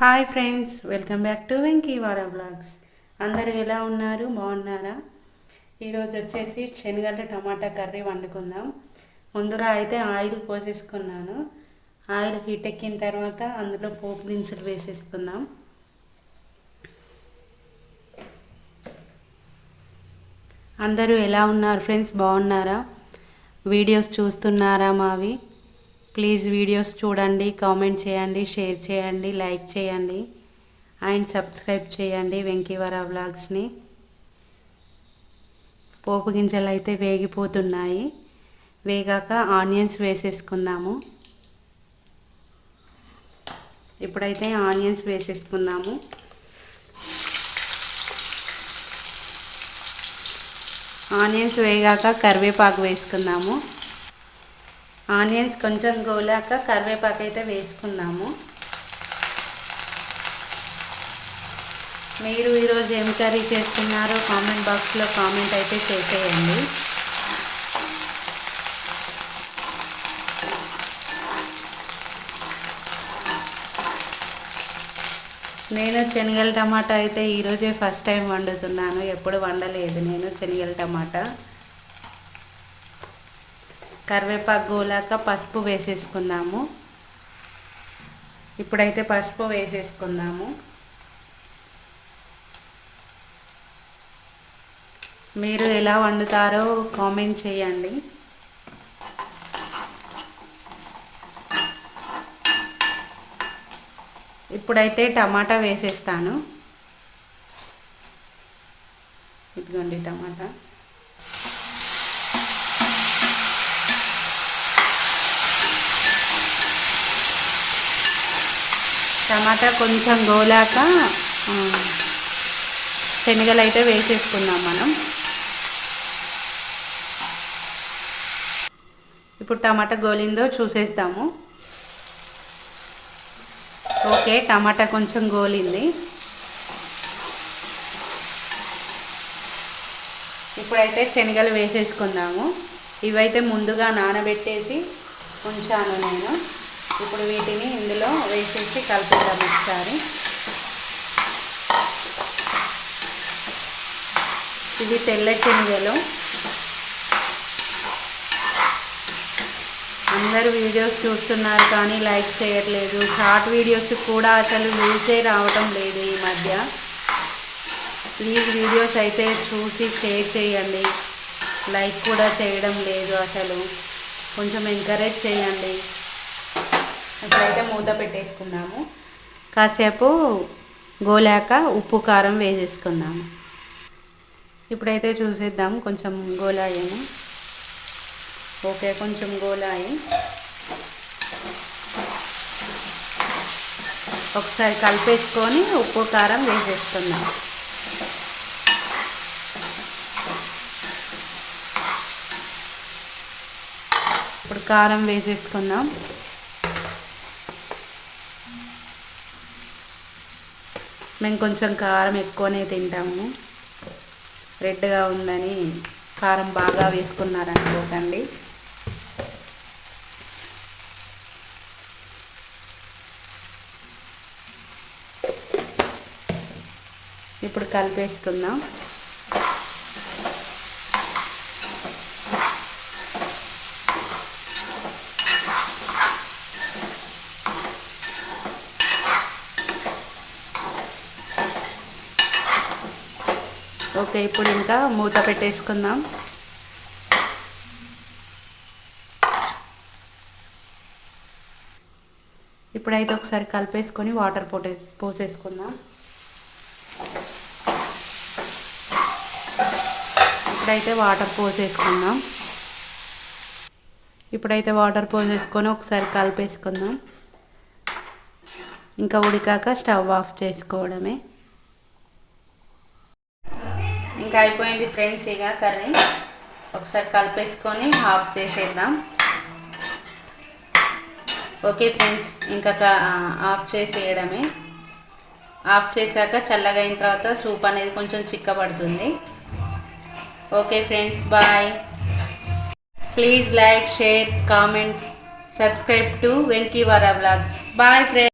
Hi friends welcome back to Venkivara vlogs. అందరూ ఎలా ఉన్నారు? బాగున్నారా? ఈరోజు వచ్చేసి శనగలు టమాటా కర్రీ వండుకుందాం. ముందుగా అయితే ఆయిల్ పోసేసుకున్నాను. ఆయిల్ హీట్ ఎక్కిన తర్వాత అందులో పోపు దినుసులు వేసేసుకుందాం. అందరూ ఎలా ఉన్నారు ఫ్రెండ్స్? బాగున్నారా? వీడియోస్ చూస్తున్నారా మావి? ప్లీజ్ వీడియోస్ చూడండి కామెంట్ చేయండి షేర్ చేయండి లైక్ చేయండి అండ్ సబ్స్క్రైబ్ చేయండి వెంకీవర వ్లాగ్స్ని పోపు గింజలు అయితే వేగిపోతున్నాయి. వేగాక ఆనియన్స్ వేసేసుకుందాము. ఇప్పుడైతే ఆనియన్స్ వేసేసుకుందాము. ఆనియన్స్ వేగాక కరివేపాకు వేసుకుందాము. ఆనియన్స్ కొంచెం గోలాక కరివేపాకు అయితే వేసుకున్నాము. మీరు ఈరోజు ఏం కర్రీ చేస్తున్నారో కామెంట్ బాక్స్లో కామెంట్ అయితే చేసేయండి. నేను శనగల టమాటా అయితే ఈరోజే ఫస్ట్ టైం వండుతున్నాను ఎప్పుడు వండలేదు నేను శనగల టమాటా. కరివేపాకు గోలాక పసుపు వేసేసుకుందాము. ఇప్పుడైతే పసుపు వేసేసుకుందాము. మీరు ఎలా వండుతారో కామెంట్ చేయండి. ఇప్పుడైతే టమాటా వేసేస్తాను. ఇదిగోండి టమాటా. టమాటా కొంచెం గోలాక శనగలు అయితే వేసేసుకుందాం మనం. ఇప్పుడు టమాటా గోలిందో చూసేస్తాము ఓకే టమాటా కొంచెం గోలింది. ఇప్పుడైతే శనగలు వేసేసుకుందాము. ఇవైతే ముందుగా నానబెట్టేసి ఉంచాను నేను. ఇప్పుడు వీటిని ఇందులో వేసేసి కలుపుతాం ఒకసారి. ఇవి తెల్ల శనగలు. అందరూ వీడియోస్ చూస్తున్నారు కానీ లైక్ చేయట్లేదు. షార్ట్ వీడియోస్ కూడా అసలు వ్యూసే రావటం లేదు ఈ మధ్య. ప్లీజ్ వీడియోస్ అయితే చూసి షేర్ చేయండి. లైక్ కూడా చేయడం లేదు అసలు. కొంచెం ఎంకరేజ్ చేయండి. ఇప్పుడైతే మూత పెట్టేసుకున్నాము. కాసేపు గోలాక ఉప్పు కారం వేసేసుకుందాము. ఇప్పుడైతే చూసేద్దాం కొంచెం గోలాయేమో. ఓకే కొంచెం గోలాయి. ఒకసారి కలిపేసుకొని ఉప్పు కారం వేసేసుకుందాం. ఇప్పుడు కారం వేసేసుకుందాం. మేము కొంచెం కారం ఎక్కువనే తింటాము. రెడ్గా ఉందని కారం బాగా వేసుకున్నారనుకోకండి. ఇప్పుడు కలిపేసుకుందాం. ఓకే ఇప్పుడు ఇంకా మూత పెట్టేసుకుందాం. ఇప్పుడైతే ఒకసారి కలిపేసుకొని వాటర్ పోటే పోసేసుకుందాం. ఇప్పుడైతే వాటర్ పోసేసుకుందాం. ఇప్పుడైతే వాటర్ పోసేసుకొని ఒకసారి కలిపేసుకుందాం. ఇంకా ఉడికాక స్టవ్ ఆఫ్ చేసుకోవడమే. ఇంకా అయిపోయింది ఫ్రెండ్స్ ఇక కర్రీ. ఒకసారి కలిపేసుకొని ఆఫ్ చేసేద్దాం. ఓకే ఫ్రెండ్స్ ఇంకా ఆఫ్ చేసేయడమే. ఆఫ్ చేశాక చల్లగా అయిన తర్వాత సూప్ అనేది కొంచెం చిక్కబడుతుంది. Okay friends bye please like share comment subscribe to Venkivara vlogs bye friends